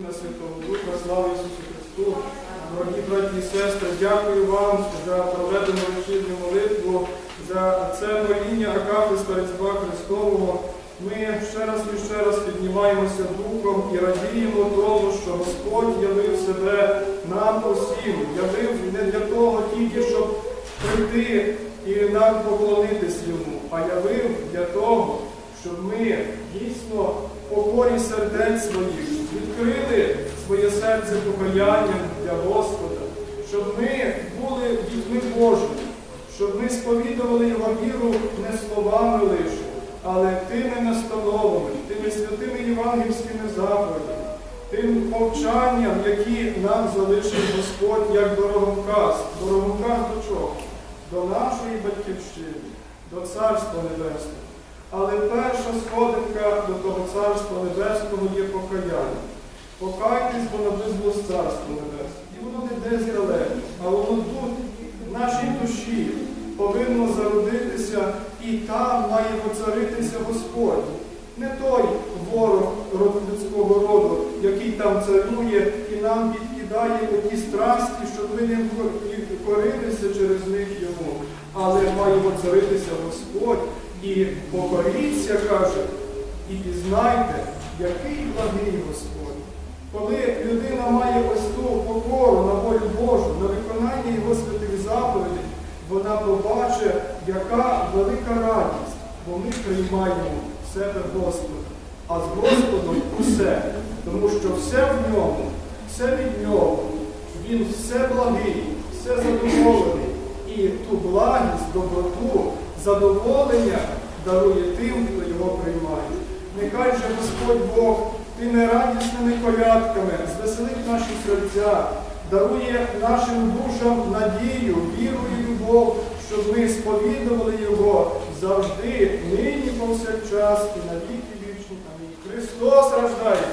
На Святого Духа, слава Ісусу Христу, дорогі браті і сестри, дякую вам за проведену вечірню молитву, за це моління Акафиста Різдва Христового. Ми ще раз і ще раз піднімаємося духом і радіємо тому, що Господь явив себе нам усім, явив не для того тільки, щоб прийти і нам поклонитись йому, а явив для того, щоб ми дійсно покорі сердець своїх відкрили своє серце покаянням для Господа, щоб ми були дітьми Божими, щоб ми сповідували Його віру не словами лише, але тими настановами, тими святими євангельськими заповідями, тим повчанням, які нам залишив Господь як дороговказ. Дороговказ до чого? До нашої батьківщини, до Царства Небесного. Сходинка до того Царства Небесного є покаяння. Покайтесь, бо наблизилось Царство Небесне. І воно не десь далеко, а воно тут, в нашій душі, повинно зародитися, і там має поцаритися Господь. Не той ворог людського роду, який там царює і нам підкидає оті страсті, щоб ми не кор- корилися через них йому. Але має поцаритися Господь і покоріться, каже, і пізнайте, який благий Господь. Коли людина має ось ту покору на волю Божу, на виконання Його святих заповідей, вона побачить, яка велика радість, бо ми приймаємо в себе Господа. А з Господом усе, тому що все в ньому, все від нього, Він все благий, все задоволений. І ту благість, доброту, задоволення дарує тим, хто його приймає. Нехай же Господь Бог тими радісними колядками звеселить наші серця, дарує нашим душам надію, віру і любов, щоб ми сповідували Його завжди, нині повсякчас і на віки вічні. Христос рождає!